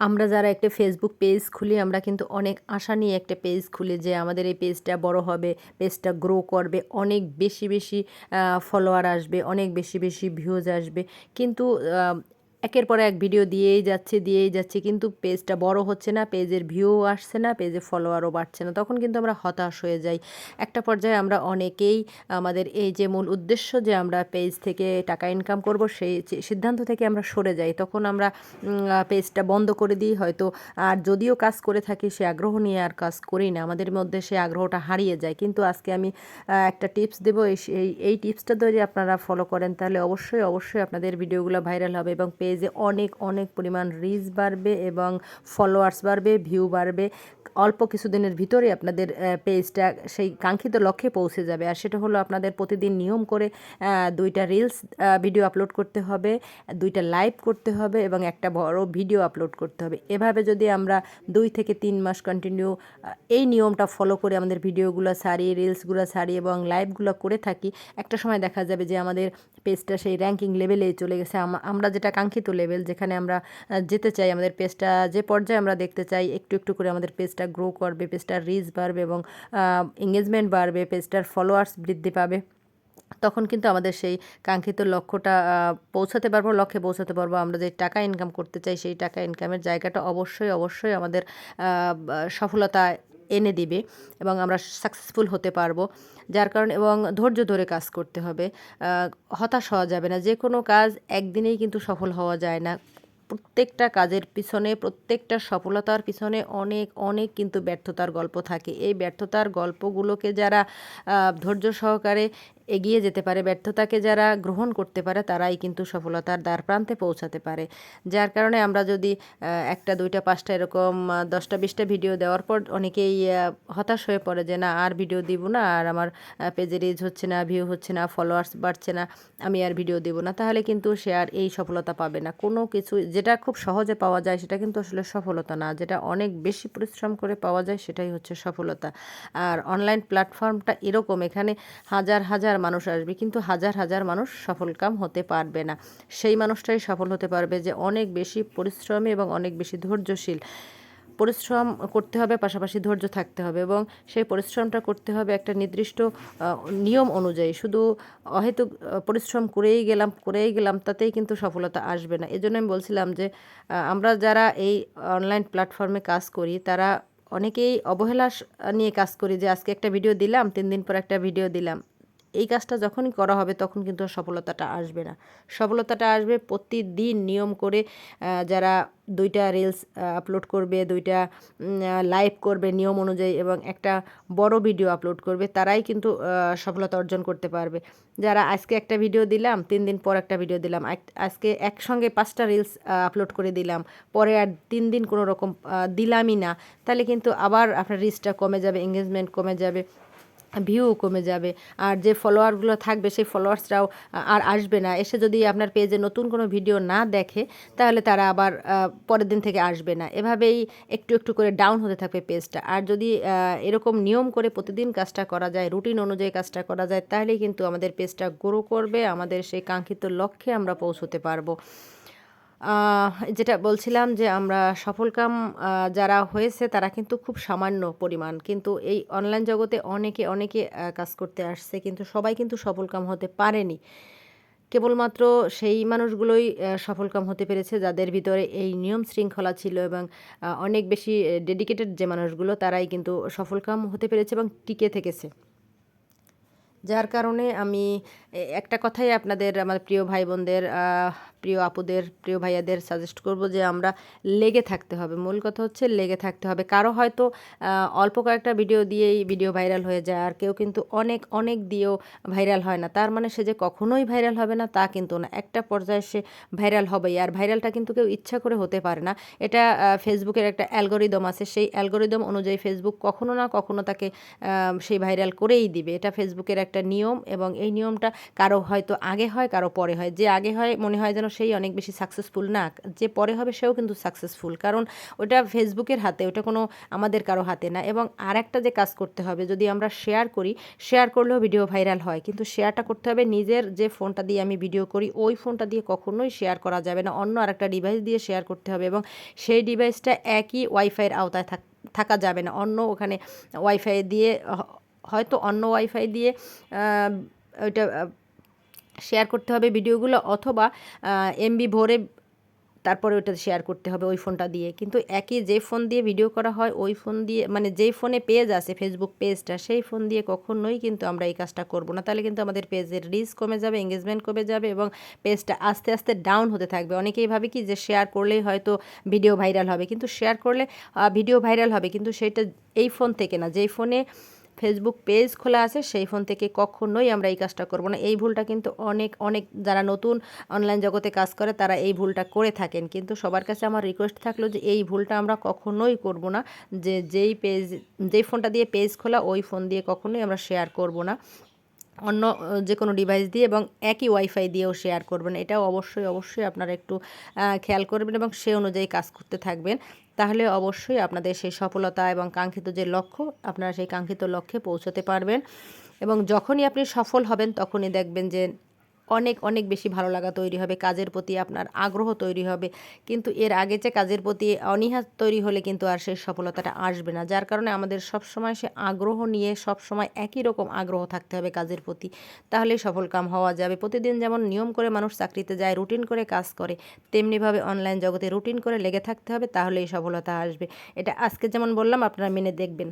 আমরা যারা একটা ফেসবুক পেজ খুলি, আমরা কিন্তু অনেক আশা নিয়ে একটা পেজ খুলি যে আমাদের এই পেজটা বড় হবে পেজটা গ্রো করবে, অনেক বেশি বেশি ফলোয়ার আসবে, অনেক বেশি বেশি ভিউজ আসবে। কিন্তু একের পর এক ভিডিও দিয়েই যাচ্ছে দিয়েই যাচ্ছে, কিন্তু পেজটা বড় হচ্ছে না পেজের ভিউ আসছে না পেজে ফলোয়ারও বাড়ছে না। তখন কিন্তু আমরা হতাশ হয়ে যাই। একটা পর্যায়ে আমরা অনেকেই আমাদের এই যে মূল উদ্দেশ্য যে আমরা পেজ থেকে টাকা ইনকাম করব, সেই সিদ্ধান্ত থেকে আমরা সরে যাই। তখন আমরা পেজটা বন্ধ করে দিই হয়তো। আর যদিও কাজ করে থাকি, সে আগ্রহ নিয়ে আর কাজ করি না। আমাদের মধ্যে সে আগ্রহটা হারিয়ে যায়। কিন্তু আজকে আমি একটা টিপস দেবো। এই এই এই টিপসটা যদি আপনারা ফলো করেন, তাহলে অবশ্যই অবশ্যই আপনাদের ভিডিওগুলো ভাইরাল হবে এবং পেজে অনেক অনেক পরিমাণ রিচ বাড়বে এবং ফলোয়ার্স বাড়বে ভিউ বাড়বে। অল্প কিছুদিনের ভিতরে আপনাদের পেজটা সেই কাঙ্ক্ষিত লক্ষ্যে পৌঁছে যাবে। আর সেটা হলো আপনাদের প্রতিদিন নিয়ম করে দুইটা রিলস ভিডিও আপলোড করতে হবে, দুইটা লাইভ করতে হবে এবং একটা বড় ভিডিও আপলোড করতে হবে। এভাবে যদি আমরা দুই থেকে তিন মাস কন্টিনিউ এই নিয়মটা ফলো করে আমাদের ভিডিওগুলো সারি রিলসগুলো সারি এবং লাইভগুলো করে থাকি, একটা সময় দেখা যাবে যে আমাদের পেজটা সেই র্যাঙ্কিং লেভেলে চলে গেছে। আম- আমরা যেটা কাঙ্ক্ষিত লেভেল যেখানে আমরা যেতে চাই, আমাদের পেজটা যে পর্যায়ে আমরা দেখতে চাই, একটু একটু করে আমাদের পেজটা গ্রো করবে পেজটার রিচ বাড়বে এবং এঙ্গেজমেন্ট বাড়বে পেজটার ফলোয়ার্স বৃদ্ধি পাবে। তখন কিন্তু আমাদের সেই কাঙ্ক্ষিত লক্ষ্যটা পৌঁছাতে পারব, লক্ষ্যে পৌঁছাতে পারব। আমরা যে টাকা ইনকাম করতে চাই, সেই টাকা ইনকামের জায়গাটা অবশ্যই অবশ্যই আমাদের সফলতা এনে দিবে এবং আমরা সাকসেসফুল হতে পারব। যার কারণে এবং ধৈর্য ধরে কাজ করতে হবে। হতাশ হওয়া যাবে না। যে কোনো কাজ একদিনেই কিন্তু সফল হওয়া যায় না। প্রত্যেকটা কাজের পিছনে, প্রত্যেকটা সফলতার পিছনে অনেক অনেক কিন্তু ব্যর্থতার গল্প থাকে। এই ব্যর্থতার গল্পগুলোকে যারা ধৈর্য সহকারে এগিয়ে যেতে পারে, ব্যর্থতাকে যারা গ্রহণ করতে পারে তারাই কিন্তু সফলতার দ্বার প্রান্তে পৌঁছাতে পারে। যার কারণে আমরা যদি একটা, দুইটা, পাঁচটা এরকম দশটা, বিশটা ভিডিও দেওয়ার পর অনেকেই হতাশ হয়ে পড়ে যে না, আর ভিডিও দিব না, আর আমার পেজে রিচ হচ্ছে না ভিউ হচ্ছে না ফলোয়ার্স বাড়ছে না, আমি আর ভিডিও দেবো না, তাহলে কিন্তু সে আর এই সফলতা পাবে না। কোনো কিছু, যেটা খুব সহজে পাওয়া যায় সেটা কিন্তু আসলে সফলতা না, যেটা অনেক বেশি পরিশ্রম করে পাওয়া যায় সেটাই হচ্ছে সফলতা। আর অনলাইন প্ল্যাটফর্মটা এরকম, এখানে হাজার হাজার মানুষ আসবে, কিন্তু হাজার হাজার মানুষ সফলকাম হতে পারবে না। সেই মানুষটাই সফল হতে পারবে যে অনেক বেশি পরিশ্রমী এবং অনেক বেশি ধৈর্যশীল। পরিশ্রম করতে হবে, পাশাপাশি ধৈর্য থাকতে হবে এবং সেই পরিশ্রমটা করতে হবে একটা নির্দিষ্ট নিয়ম অনুযায়ী। শুধু অহেতুক পরিশ্রম করেই গেলাম করেই গেলাম, তাতেই কিন্তু সফলতা আসবে না। এজন্য আমি বলছিলাম যে আমরা যারা এই অনলাইন প্ল্যাটফর্মে কাজ করি, তারা অনেকেই অবহেলা নিয়ে কাজ করি যে, আজকে একটা ভিডিও দিলাম, তিন দিন পর একটা ভিডিও দিলাম। এই কাজটা যখনই করা হবে তখন কিন্তু সফলতাটা আসবে না। সফলতাটা আসবে প্রতিদিন নিয়ম করে যারা দুইটা রিলস আপলোড করবে, দুইটা লাইভ করবে নিয়ম অনুযায়ী এবং একটা বড় ভিডিও আপলোড করবে, তারাই কিন্তু সফলতা অর্জন করতে পারবে। যারা আজকে একটা ভিডিও দিলাম, তিন দিন পর একটা ভিডিও দিলাম আজকে একসঙ্গে পাঁচটা রিলস আপলোড করে দিলাম, পরে আর তিন দিন কোনো রকম দিলামই না, তাহলে কিন্তু আবার আপনার রিচটা কমে যাবে এঙ্গেজমেন্ট কমে যাবে। ভিউ কমে যাবে। আর যে ফলোয়ারগুলো থাকবে, সেই ফলোয়ার্সরাও আর আসবে না। এসে যদি আপনার পেজে নতুন কোনো ভিডিও না দেখে, তাহলে তারা আবার পরের দিন থেকে আসবে না। এভাবেই একটু একটু করে ডাউন হতে থাকবে পেজটা আর যদি এরকম নিয়ম করে প্রতিদিন কাজটা করা যায় রুটিন অনুযায়ী কাজটা করা যায়, তাহলেই কিন্তু আমাদের পেজটা গ্রো করবে, আমাদের সেই কাঙ্ক্ষিত লক্ষ্যে আমরা পৌঁছতে পারব। যেটা বলছিলাম যে আমরা সফলকাম যারা হয়েছে তারা কিন্তু খুব সামান্য পরিমাণ। কিন্তু এই অনলাইন জগতে অনেকে অনেকে কাজ করতে আসছে কিন্তু সবাই কিন্তু সফলকাম হতে পারেনি। কেবলমাত্র সেই মানুষগুলোই সফলকাম হতে পেরেছে যাদের ভিতরে এই নিয়ম শৃঙ্খলা ছিল এবং অনেক বেশি ডেডিকেটেড যে মানুষগুলো তারাই কিন্তু সফলকাম হতে পেরেছে এবং টিকে থেকেছে। যার কারণে আমি একটা কথাই আপনাদের, আমার প্রিয় ভাই বোনদের প্রিয় আপুদের, প্রিয় ভাইয়াদের সাজেস্ট করব যে আমরা লেগে থাকতে হবে। মূল কথা হচ্ছে লেগে থাকতে হবে। কারও হয়তো অল্প কয়েকটা ভিডিও দিয়েই ভিডিও ভাইরাল হয়ে যায়, আর কেউ কিন্তু অনেক অনেক দিয়েও ভাইরাল হয় না। তার মানে সে যে কখনোই ভাইরাল হবে না, তা কিন্তু না। একটা পর্যায়ে সে ভাইরাল হবেই, আর ভাইরালটা কিন্তু কেউ ইচ্ছা করে হতে পারে না। এটা ফেসবুকের একটা অ্যালগোরিদম আছে। সেই অ্যালগোরিদম অনুযায়ী ফেসবুক কখনো না কখনো তাকে সেই ভাইরাল করেই দিবে। এটা ফেসবুকের একটা নিয়ম, এবং এই নিয়মটা কারও হয়তো আগে হয়, কারও পরে হয়। যে আগে হয়, মনে হয় যেন সেই অনেক বেশি সাকসেসফুল না। যে পরে হবে সেও কিন্তু সাকসেসফুল কারণ ওটা ফেসবুকের হাতে, ওটা কোনো আমাদের কারও হাতে না। এবং আর একটা যে কাজ করতে হবে, যদি আমরা শেয়ার করি শেয়ার করলেও ভিডিও ভাইরাল হয়। কিন্তু শেয়ারটা করতে হবে নিজের যে ফোনটা দিয়ে আমি ভিডিও করি, ওই ফোনটা দিয়ে কখনোই শেয়ার করা যাবে না। অন্য আরেকটা ডিভাইস দিয়ে শেয়ার করতে হবে এবং সেই ডিভাইসটা একই ওয়াইফাইয়ের আওতায় থাক যাবে না। অন্য ওখানে ওয়াইফাই দিয়ে হয়তো অন্য ওয়াইফাই দিয়ে ওইটা শেয়ার করতে হবে ভিডিওগুলো অথবা এমবি ভরে তারপরে ওটা শেয়ার করতে হবে ওই ফোনটা দিয়ে। কিন্তু একই যে ফোন দিয়ে ভিডিও করা হয়, ওই ফোন দিয়ে মানে যেই ফোনে পেজ আছে ফেসবুক পেজটা সেই ফোন দিয়ে কখনোই কিন্তু আমরা এই কাজটা করব না। তাহলে কিন্তু আমাদের পেজের রিচ কমে যাবে এঙ্গেজমেন্ট কমে যাবে এবং পেজটা আস্তে আস্তে ডাউন হতে থাকবে। অনেকেই ভাবে কি যে শেয়ার করলেই হয়তো ভিডিও ভাইরাল হবে, কিন্তু শেয়ার করলে ভিডিও ভাইরাল হবে, কিন্তু সেটা এই ফোন থেকে না। যেই ফোনে ফেসবুক পেজ খোলা আছে, সেই ফোন থেকে কখনোই আমরা এই কাজটা করব না। এই ভুলটা কিন্তু অনেক অনেক যারা নতুন অনলাইন জগতে কাজ করে, তারা এই ভুলটা করে থাকেন। কিন্তু সবার কাছে আমার রিকোয়েস্ট থাকল যে, এই ভুলটা আমরা কখনোই করব না। যে, যেই পেজ, যেই ফোনটা দিয়ে পেজ খোলা, ওই ফোন দিয়ে কখনোই আমরা শেয়ার করব না। অন্য, যে কোনো ডিভাইস দিয়ে এবং একই ওয়াইফাই দিয়েও শেয়ার করবেন। এটাও অবশ্যই অবশ্যই আপনারা একটু খেয়াল করবেন এবং সে অনুযায়ী কাজ করতে থাকবেন। তাহলে অবশ্যই আপনাদের সেই সফলতা এবং কাঙ্ক্ষিত যে লক্ষ্য, আপনারা সেই কাঙ্ক্ষিত লক্ষ্যে পৌঁছতে পারবেন। এবং যখনই আপনি সফল হবেন, তখনই দেখবেন যে অনেক অনেক বেশি ভালো লাগা তৈরি হবে, কাজের প্রতি আপনার আগ্রহ তৈরি হবে। কিন্তু এর আগে যে কাজের প্রতি অনীহা তৈরি হলে কিন্তু আর সেই সফলতাটা আসবে না। যার কারণে আমাদের সব সময় সে আগ্রহ নিয়ে সব সময় একই রকম আগ্রহ থাকতে হবে কাজের প্রতি। তাহলেই সফল কাম হওয়া যাবে। প্রতিদিন যেমন নিয়ম করে মানুষ চাকরিতে যায়, রুটিন করে কাজ করে, তেমনিভাবে অনলাইন জগতে রুটিন করে লেগে থাকতে হবে, তাহলেই সফলতা আসবে। এটা আজকে যেমন বললাম, আপনারা মেনে দেখবেন।